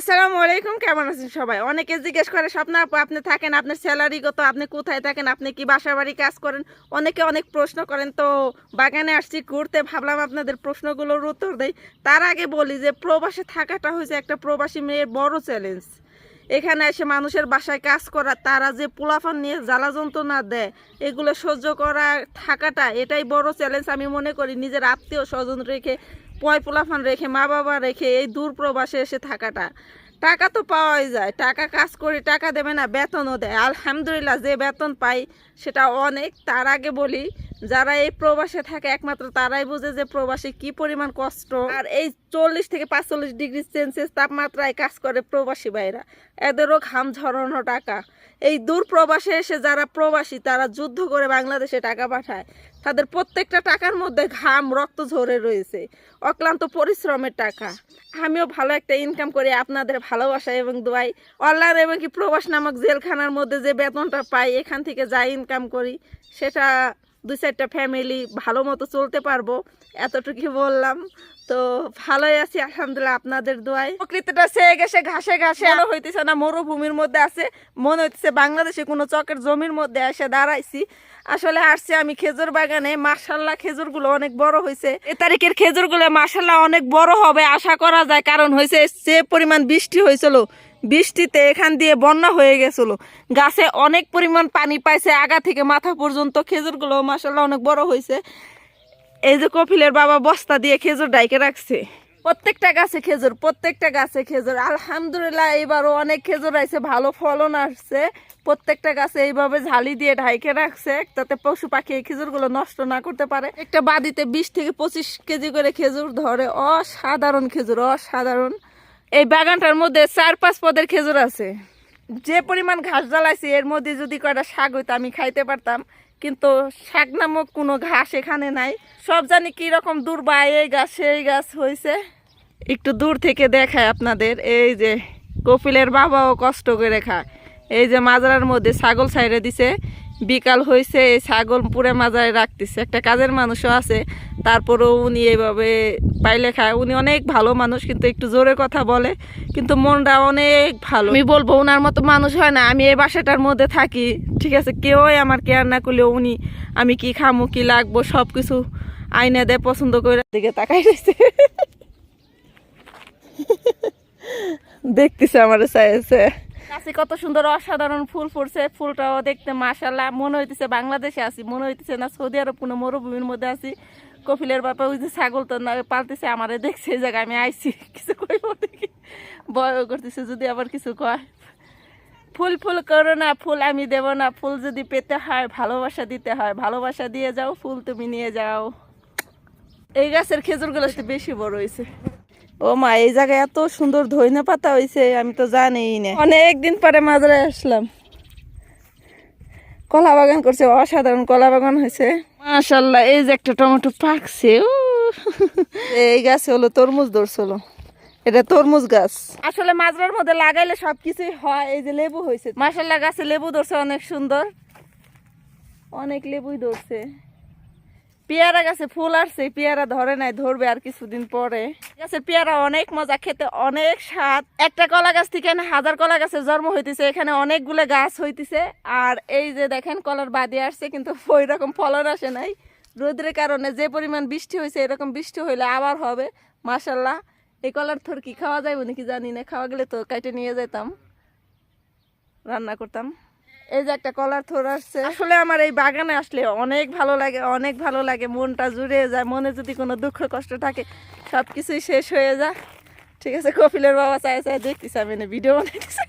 আসসালামু আলাইকুম, কেমন আছেন সবাই? অনেকে জিজ্ঞেস করে, স্বপ্ন আপু, আপনি থাকেন, আপনার স্যালারি কত, আপনি কোথায় থাকেন, আপনি কি বাসা বাড়ি কাজ করেন? অনেকে অনেক প্রশ্ন করেন, তো বাগানে আসছি, ঘুরতে ভাবলাম আপনাদের প্রশ্নগুলোর উত্তর দেই। তার আগে বলি যে, প্রবাসে থাকাটা হয়েছে একটা প্রবাসী মেয়ের বড় চ্যালেঞ্জ এখানে এসে মানুষের বাসায় কাজ করা, তারা যে পোলাফান নিয়ে জ্বালা যন্ত্রণা দেয়, এগুলো সহ্য করা, থাকাটা, এটাই বড় চ্যালেঞ্জ আমি মনে করি। নিজের আত্মীয় স্বজন রেখে পয় পোলাফান রেখে, মা বাবা রেখে এই দূর প্রবাসে এসে থাকাটা। টাকা তো পাওয়াই যায়। টাকা কাজ করে, টাকা দেবে না, বেতনও দেয়। আলহামদুলিল্লাহ, যে বেতন পাই সেটা অনেক। তার আগে বলি যারা এই প্রবাসে থাকে, একমাত্র তারাই বুঝে যে প্রবাসে কি পরিমাণ কষ্ট। আর এই চল্লিশ থেকে পাঁচচল্লিশ ডিগ্রি সেলসিয়াস তাপমাত্রায় কাজ করে প্রবাসী ভাইরা। এদেরও ঘাম ঝরানো টাকা। এই দূর প্রবাসে এসে যারা প্রবাসী, তারা যুদ্ধ করে বাংলাদেশে টাকা পাঠায়। তাদের প্রত্যেকটা টাকার মধ্যে ঘাম, রক্ত ঝরে রয়েছে। অক্লান্ত পরিশ্রমের টাকা। আমিও ভালো একটা ইনকাম করি, আপনাদের ভালোবাসা এবং দোয়াই। অনলাইন এবং কি প্রবাস নামক জেলখানার মধ্যে যে বেতনটা পাই, এখান থেকে যা ইনকাম করি, সেটা দুই চারটা ফ্যামিলি ভালো মতো চলতে পারব এতটুকু বললাম। তো ভালোই আছি আলহামদুলিল্লাহ আপনাদের দোয়াই প্রকৃতিটা সেয়ে গেছে ঘাসে ঘাসে। আরও হইতেছে না মরুভূমির মধ্যে আছে মনে হইতেছে বাংলাদেশে কোনো চকের জমির মধ্যে এসে দাঁড়াইছি। আসলে আসছি আমি খেজুর বাগানে মার্শাল্লাহ খেজুরগুলো অনেক বড় হয়েছে এ তারিখের খেজুরগুলো মার্শাল্লাহ অনেক বড় হবে আশা করা যায় কারণ হয়েছে যে পরিমাণ বৃষ্টি হয়েছিল বৃষ্টিতে এখান দিয়ে বন্যা হয়ে গেছিল। গাছে অনেক পরিমাণ পানি পাইছে, আগা থেকে মাথা পর্যন্ত খেজুরগুলো মার্শাল্লাহ অনেক বড় হয়েছে এই যে কপিলের বাবা বস্তা দিয়ে খেজুর ডাইকে রাখছে। প্রত্যেকটা গাছে খেজুর, প্রত্যেকটা গাছে খেজুর। আলহামদুলিল্লাহ এইবারও অনেক খেজুর আছে ভালো ফলন আসছে। প্রত্যেকটা গাছে এইভাবে ঝালি দিয়ে ঢাইকে রাখছে, যাতে পশু পাখি এই খেজুরগুলো নষ্ট না করতে পারে। একটা বাদিতে বিশ থেকে পঁচিশ কেজি করে খেজুর ধরে, অসাধারণ খেজুর, অসাধারণ। এই বাগানটার মধ্যে চার, পাঁচ পদের খেজুর আছে। যে পরিমাণ ঘাস জ্বালাইছি, এর মধ্যে যদি কয়টা শাক হইতো, আমি খাইতে পারতাম। কিন্তু শাক নামক কোনো ঘাস এখানে নাই। সব জানি কীরকম দূর বা এই গাছ, সেই গাছ হয়েছে একটু দূর থেকে দেখায় আপনাদের, এই যে কপিলের বাবাও কষ্ট করে খায়। এই যে মাজারার মধ্যে ছাগল ছাইড়ে দিছে। বিকাল হয়েছে, ছাগল পুরে মাজারে রাখতেছে। একটা কাজের মানুষও আছে, তারপরেও উনি এইভাবে পাইলে খায় উনি অনেক ভালো মানুষ, কিন্তু একটু জোরে কথা বলে, কিন্তু মনটা অনেক ভালো। আমি বলব ওনার মতো মানুষ হয় না, আমি এই বাসাটার মধ্যে থাকি, ঠিক আছে? কেউই আমার কেয়ার না করলেও উনি, আমি কি খামু, কি লাগবো সব কিছু আইনে দেয়, পছন্দ করে দিকে তাকাই রয়েছে। দেখতেছে আমার চাইছে কাছে কত সুন্দর অসাধারণ ফুল ফুটছে, ফুলটাও দেখতে মাশাল্লাহ মনে হইতেছে বাংলাদেশে আছি, মনে হইতেছে না সৌদি আরব কোনো মরুভূমির মধ্যে আছি। কপিলের বাপা ওই যে ছাগল তো না পালতেছে, আমারে দেখছে এই জায়গায়, আমি আইছি, কিছু কইব দেখি। ভয় করতেছে যদি আবার কিছু কয়। ফুল ফুল করো না, ফুল আমি দেব না, ফুল যদি পেতে হয়, ভালোবাসা দিতে হয়, ভালোবাসা দিয়ে যাও, ফুল তুমি নিয়ে যাও। এই গাছের খেজুরগুলো বেশি বড় হয়েছে ও মা এই জায়গায় এত সুন্দর ধইনা পাতা হয়েছে আমি তো জানি না। অনেক দিন পরে মাঝরে আসলাম। কলা বাগান করছে অসাধারণ কলা বাগান হয়েছে মাশাল্লাহ এই যে একটা টমেটো পাকছে ও এই গাছে হলো তরমুজ ধরছিল এটা তরমুজ গাছ। আসলে মাজরার মধ্যে লাগাইলে সবকিছুই হয় এই যে লেবু হয়েছে মাশাল্লাহ গাছে লেবু ধরছে অনেক সুন্দর। অনেক লেবুই ধরছে। পেয়ারা গাছে ফুল আসছে, পেয়ারা ধরে নাই, ধরবে আর কিছুদিন পরে। গাছের পেয়ারা অনেক মজা, খেতে অনেক স্বাদ। একটা কলা গাছ থেকে হাজার কলা গাছের জন্ম হইতেছে, এখানে অনেকগুলো গাছ হইতেছে। আর এই যে দেখেন, কলার বাদি আসছে, কিন্তু ওই রকম ফলন আসে নাই। রোদের কারণে যে পরিমাণ বৃষ্টি হয়েছে, এরকম বৃষ্টি হইলে আবার হবে। মাসাল্লাহ এই কলার থর কি খাওয়া যাবে নাকি জানি না, খাওয়া গেলে তো কাইটে নিয়ে যেতাম রান্না করতাম। এই যে একটা কলার থোর আসছে। আসলে আমার এই বাগানে আসলে অনেক ভালো লাগে, অনেক ভালো লাগে। মনটা জুড়ে যায়, মনে যদি কোনো দুঃখ কষ্ট থাকে সব কিছুই শেষ হয়ে যায়। ঠিক আছে, কপিলের বাবা চাই চাই দেখতেছি আমি ভিডিও বানাইতেছি।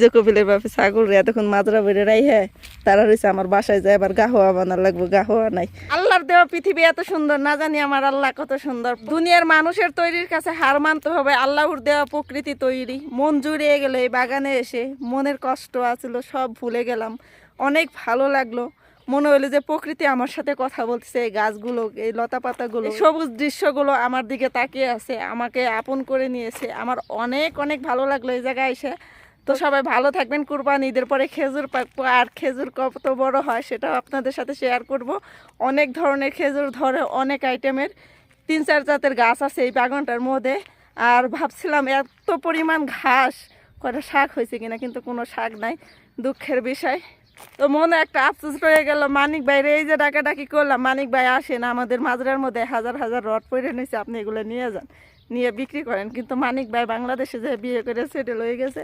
যে কপিলের বাপে ছাগল রে, এতক্ষণ মাজরা বেড়ে রাই হ্যাঁ তারা রয়েছে আমার বাসায় যায়, এবার গাহোয়া বানার লাগবে গাহোয়া নাই। আল্লাহর দেওয়া পৃথিবী এত সুন্দর, না জানি আমার আল্লাহ কত সুন্দর। দুনিয়ার মানুষের তৈরির কাছে হার মানতে হবে, আল্লাহর দেওয়া প্রকৃতি তৈরি। মন জুড়িয়ে গেল এই বাগানে এসে, মনের কষ্ট আছিল, সব ভুলে গেলাম। অনেক ভালো লাগল। মনে হলো যে প্রকৃতি আমার সাথে কথা বলতেছে, এই গাছগুলো, এই লতা পাতাগুলো সবুজ দৃশ্যগুলো আমার দিকে তাকিয়ে আছে, আমাকে আপন করে নিয়েছে। আমার অনেক অনেক ভালো লাগল এই জায়গায় এসে। তো সবাই ভালো থাকবেন, কুরবান ঈদের পরে খেজুর পাকবো আর খেজুর কত বড় হয় সেটাও আপনাদের সাথে শেয়ার করব। অনেক ধরনের খেজুর ধরে অনেক আইটেমের তিন চার জাতের গাছ আছে এই বাগানটার মধ্যে। আর ভাবছিলাম এত পরিমাণ ঘাস কটা শাক হয়েছে কিনা কিন্তু কোনো শাক নাই, দুঃখের বিষয়। তো মনে একটা আফসোস রয়ে গেল, মানিক ভাই এই যে ডাকাডাকি করলাম, মানিক ভাই আসেন আমাদের মাজরার মধ্যে, হাজার হাজার রড পরে নিয়েছে আপনি এগুলো নিয়ে যান। নিয়ে বিক্রি করেন। কিন্তু মানিক ভাই বাংলাদেশে যে বিয়ে করে সেটেল হয়ে গেছে,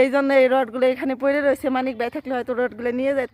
এই জন্য এই রডগুলো এখানে পড়ে রয়েছে। মানিক ভাই থাকলে হয়তো রডগুলো নিয়ে যেত